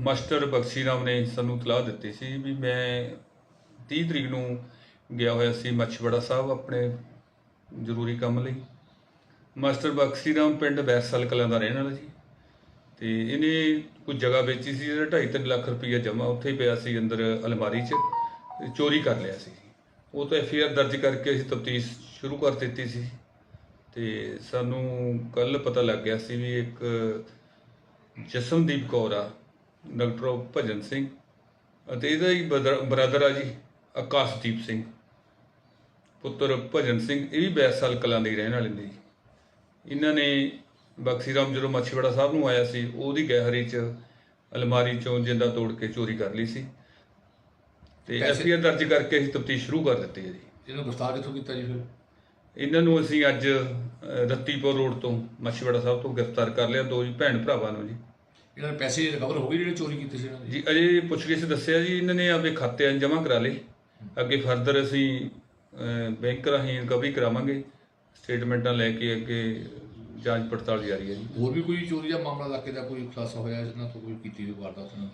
Master ਬਖਸ਼ੀ ਰਾਮ ਨੇ ਸਾਨੂੰ ਤਲਾਹ ਦਿੱਤੀ ਸੀ ਵੀ ਮੈਂ 30 ਤਰੀਕ ਨੂੰ ਗਿਆ ਹੋਇਆ ਸੀ ਮੱਛਵੜਾ ਸਾਹਿਬ ਆਪਣੇ ਜ਼ਰੂਰੀ ਕੰਮ ਲਈ। ਮਾਸਟਰ ਬਖਸ਼ੀ ਰਾਮ ਪਿੰਡ ਬੈਰਸਲ ਕਲਾਂ ਦਾ ਰਹਿਣ ਵਾਲਾ ਜੀ। ਤੇ ਇਹਨੇ ਕੋਈ ਜਗ੍ਹਾ ਵੇਚੀ ਸੀ ਜਿਹੜਾ 2.5 ਲੱਖ ਰੁਪਈਆ ਜਮ੍ਹਾਂ ਉੱਥੇ ਹੀ ਪਿਆ ਸੀ ਅੰਦਰ ਅਲਮਾਰੀ 'ਚ ਤੇ ਚੋਰੀ ਕਰ ਲਿਆ ਸੀ। ਉਹ ਤਾਂ ਐਫਆਈਆਰ ਦਰਜ ਕਰਕੇ ਅਸੀਂ ਤਫਤੀਸ਼ ਸ਼ੁਰੂ ਕਰ ਦਿੱਤੀ ਸੀ। ਤੇ ਸਾਨੂੰ ਕੱਲ ਪਤਾ ਲੱਗ ਗਿਆ ਸੀ ਵੀ ਇੱਕ ਜਸਮਦੀਪ ਕੌਰ ਆ ਡਾਕਟਰ ਭਜਨ ਸਿੰਘ ਅਤੇ ਇਹਦਾ ਹੀ ਬ੍ਰਦਰ ਆ ਜੀ ਆਕਾਸ਼ਦੀਪ ਸਿੰਘ। ਪੁੱਤਰ ਭਜਨ ਸਿੰਘ ਇਹ ਵੀ ਬੈਸਾਲ ਕਲਾਂ ਦੇ ਰਹਿਣ ਵਾਲੇ ਨੇ ਜੀ। ਇਹਨਾਂ ਨੇ ਬਖਸ਼ੀ ਰਾਮ ਜਦੋਂ ਮੱਛੀਵਾੜਾ ਸਾਹਿਬ ਨੂੰ ਆਇਆ ਸੀ ਉਹਦੀ ਗਹਿਰੀ ਚ ਅਲਮਾਰੀ ਚੋਂ ਜਿੰਦਾ ਤੋੜ ਕੇ ਚੋਰੀ ਕਰ ਲਈ ਸੀ। ਤੇ ਐਫਆਈਆਰ ਦਰਜ ਕਰਕੇ ਅਸੀਂ ਤਫਤੀਸ਼ ਸ਼ੁਰੂ ਕਰ ਦਿੱਤੀ ਹੈ ਜੀ। ਇਹਨੂੰ ਗ੍ਰਿਫਤਾਰ ਕਿੱਥੋਂ ਕੀਤਾ ਜੀ ਫਿਰ? ਇਹਨਾਂ ਨੂੰ ਅਸੀਂ ਅੱਜ ਰੱਤੀਪੁਰ ਰੋਡ ਤੋਂ ਮੱਛੀਵਾੜਾ ਸਾਹਿਬ ਤੋਂ ਗ੍ਰਿਫਤਾਰ ਕਰ ਲਿਆ ਦੋ ਜੀ ਭੈਣ ਭਰਾਵਾਂ ਨੂੰ ਜੀ। ਇਹਨਾਂ ਦੇ ਪੈਸੇ ਰਿਕਵਰ ਹੋ ਗਏ ਜਿਹੜੇ ਚੋਰੀ ਕੀਤੇ ਸੀ ਇਹਨਾਂ ਦੇ। ਜੀ ਅਜੇ ਪੁੱਛਗਿੱਛ ਦੱਸਿਆ ਜੀ ਇਹਨਾਂ ਨੇ ਆਪਦੇ ਖਾਤੇ ਜਮ੍ਹਾਂ ਕਰਾ ਲਏ। ਅੱਗੇ ਫਰਦਰ ਅਸੀਂ ਬੈਂਕ ਰਾਹੀਂ ਰਿਕਵਰੀ ਕਰਾਵਾਂਗੇ। ਸਟੇਟਮੈਂਟਾਂ ਲੈ ਕੇ ਅੱਗੇ ਜਾਂਚ ਪੜਤਾਲ ਜਾਰੀ ਹੈ ਜੀ। ਹੋਰ ਵੀ ਕੋਈ ਚੋਰੀ ਦਾ ਮਾਮਲਾ ਇਲਾਕੇ ਦਾ ਕੋਈ ਖੁਲਾਸਾ ਹੋਇਆ ਜਿਹਨਾਂ ਤੋਂ ਕੋਈ ਕੀਤੀ ਹੋਈ ਵਾਰਦਾਤ ਨਾਲ?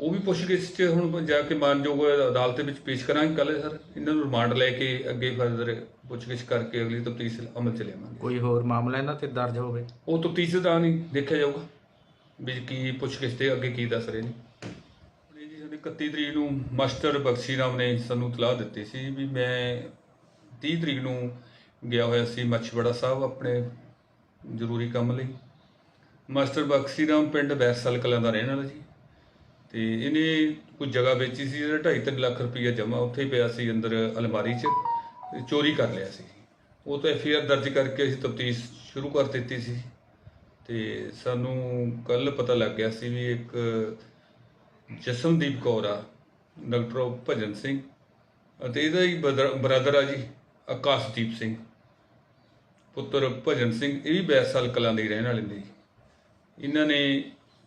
ਉਹ ਵੀ ਪੁੱਛਗਿੱਛ 'ਚ ਹੁਣ ਜਾ ਕੇ ਮਾਨਯੋਗ ਅਦਾਲਤ ਵਿੱਚ ਪੇਸ਼ ਕਰਾਂਗੇ ਕੱਲ੍ਹ ਸਰ। ਇਹਨਾਂ ਨੂੰ ਰਿਮਾਂਡ ਲੈ ਕੇ ਅੱਗੇ ਫਰਦਰ ਪੁੱਛਗਿੱਛ ਕਰਕੇ ਅਗਲੀ ਤਫਤੀਸ਼ ਅਮਲ ਚ ਲਿਆਵਾਂਗੇ। ਕੋਈ ਹੋਰ ਮਾਮਲਾ ਇਹਨਾਂ ਤੇ ਦਰਜ ਹੋਵੇ? ਉਹ ਤਫਤੀਸ਼ ਦਾ ਨਹੀਂ ਦੇਖਿਆ ਜਾਊਗਾ। ਵੀ ਕੀ ਪੁੱਛਗਿੱਛ ਤੇ ਅੱਗੇ ਕੀ ਦੱਸ ਰਹੇ ਨੇ? ਆਪਣੇ ਜੀ, ਸਾਡੇ 31 ਤਰੀਕ ਨੂੰ ਮਾਸਟਰ ਬਖਸ਼ੀ ਰਾਮ ਨੇ ਸਾਨੂੰ ਤਲਾਹ ਦਿੱਤੀ ਸੀ ਵੀ ਮੈਂ 30 ਤਰੀਕ ਨੂੰ ਗਿਆ ਹੋਇਆ ਸੀ ਮੱਛਵੜਾ ਸਾਹਿਬ ਆਪਣੇ ਜ਼ਰੂਰੀ ਕੰਮ ਲਈ। ਮਾਸਟਰ ਬਖਸ਼ੀ ਰਾਮ ਪਿੰਡ ਬੈਰਸਲ ਕਲਾਂ ਦਾ ਰਹਿਣ ਵਾਲਾ ਜੀ। ਤੇ ਇਹਨੇ ਕੋਈ ਜਗ੍ਹਾ ਵੇਚੀ ਸੀ ਜਿਹੜਾ 2.5 ਲੱਖ ਰੁਪਈਆ ਜਮ੍ਹਾਂ ਉੱਥੇ ਹੀ ਪਿਆ ਸੀ ਅੰਦਰ ਅਲਮਾਰੀ 'ਚ ਚੋਰੀ ਕਰ ਲਿਆ ਸੀ। ਉਹ ਤਾਂ ਐਫਆਈਆਰ ਦਰਜ ਕਰਕੇ ਅਸੀਂ ਤਫਤੀਸ਼ ਸ਼ੁਰੂ ਕਰ ਦਿੱਤੀ ਸੀ। ਤੇ ਸਾਨੂੰ ਕੱਲ ਪਤਾ ਲੱਗ ਗਿਆ ਸੀ ਵੀ ਇੱਕ ਜਸਮਦੀਪ ਕੌਰ ਆ ਡਾਕਟਰ ਭਜਨ ਸਿੰਘ ਅਤੇ ਇਹਦਾ ਹੀ ਬ੍ਰਦਰ ਆ ਜੀ ਆਕਾਸ਼ਦੀਪ ਸਿੰਘ ਪੁੱਤਰ ਭਜਨ ਸਿੰਘ ਇਹ ਵੀ ਬੈਸਾਲ ਕਲਾਂ ਦੇ ਰਹਿਣ ਵਾਲੇ ਨੇ ਜੀ। ਇਹਨਾਂ ਨੇ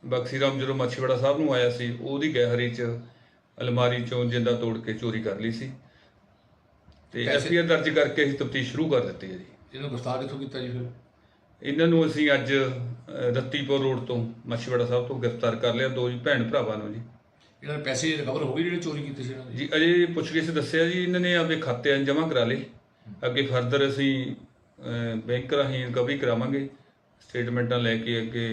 ਬਖਸ਼ੀ ਰਾਮ ਜਦੋਂ ਮੱਛੀਵਾੜਾ ਸਾਹਿਬ ਨੂੰ ਆਇਆ ਸੀ ਉਹਦੀ ਗਹਿਰੀ ਚ ਅਲਮਾਰੀ ਚੋਂ ਜਿੰਦਾ ਤੋੜ ਕੇ ਚੋਰੀ ਕਰ ਲਈ ਸੀ। ਤੇ ਐਫਆਈਆਰ ਦਰਜ ਕਰਕੇ ਅਸੀਂ ਤਫਤੀਸ਼ ਸ਼ੁਰੂ ਕਰ ਦਿੱਤੀ ਹੈ ਜੀ। ਇਹਨੂੰ ਗ੍ਰਿਫਤਾਰ ਕਿੱਥੋਂ ਕੀਤਾ ਜੀ ਫਿਰ? ਇਹਨਾਂ ਨੂੰ ਅਸੀਂ ਅੱਜ ਰੱਤੀਪੁਰ ਰੋਡ ਤੋਂ ਮੱਛੀਵਾੜਾ ਸਾਹਿਬ ਤੋਂ ਗ੍ਰਿਫਤਾਰ ਕਰ ਲਿਆ ਦੋ ਜੀ ਭੈਣ ਭਰਾਵਾਂ ਨੂੰ ਜੀ। ਇਹਨਾਂ ਦੇ ਪੈਸੇ ਰਿਕਵਰ ਹੋ ਗਏ ਜਿਹੜੇ ਚੋਰੀ ਕੀਤੇ ਸੀ ਇਹਨਾਂ ਦੇ? ਜੀ ਅਜੇ ਪੁੱਛਗਿੱਛ ਦੱਸਿਆ ਜੀ ਇਹਨਾਂ ਨੇ ਆਪਦੇ ਖਾਤੇ ਜਮ੍ਹਾਂ ਕਰਾ ਲਏ। ਅੱਗੇ ਫਰਦਰ ਅਸੀਂ ਬੈਂਕ ਰਾਹੀਂ ਰਿਕਵਰੀ ਕਰਾਵਾਂਗੇ। ਸਟੇਟਮੈਂਟਾਂ ਲੈ ਕੇ ਅੱਗੇ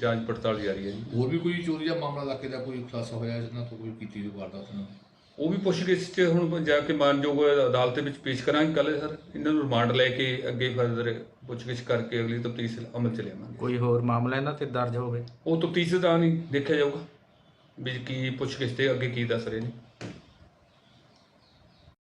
ਜਾਂਚ ਪੜਤਾਲ ਜਾਰੀ ਹੈ ਜੀ। ਹੋਰ ਵੀ ਕੋਈ ਚੋਰੀ ਦਾ ਮਾਮਲਾ ਇਲਾਕੇ ਦਾ ਕੋਈ ਖੁਲਾਸਾ ਹੋਇਆ ਜਿਹਨਾਂ ਤੋਂ ਕੋਈ ਕੀਤੀ ਹੋਈ ਵਾਰਦਾਤ ਨਾਲ ਉਹ ਵੀ ਪੁੱਛਗਿੱਛ 'ਚ ਹੁਣ ਜਾ ਕੇ ਮਾਨਯੋਗ ਅਦਾਲਤ ਵਿੱਚ ਪੇਸ਼ ਕਰਾਂਗੇ ਕੱਲ੍ਹ ਸਰ। ਇਹਨਾਂ ਨੂੰ ਰਿਮਾਂਡ ਲੈ ਕੇ ਅੱਗੇ ਫਰਦਰ ਪੁੱਛਗਿੱਛ ਕਰਕੇ ਅਗਲੀ ਤਫਤੀਸ਼ ਅਮਲ ਚ ਲਿਆਵਾਂਗੇ। ਕੋਈ ਹੋਰ ਮਾਮਲਾ ਇਹਨਾਂ ਤੇ ਦਰਜ ਹੋਵੇ? ਉਹ ਤਫਤੀਸ਼ ਦਾ ਨਹੀਂ ਦੇਖਿਆ ਜਾਊਗਾ। ਵੀ ਕੀ ਪੁੱਛਗਿੱਛ ਤੇ ਅੱਗੇ ਕੀ ਦੱਸ ਰਹੇ ਨੇ।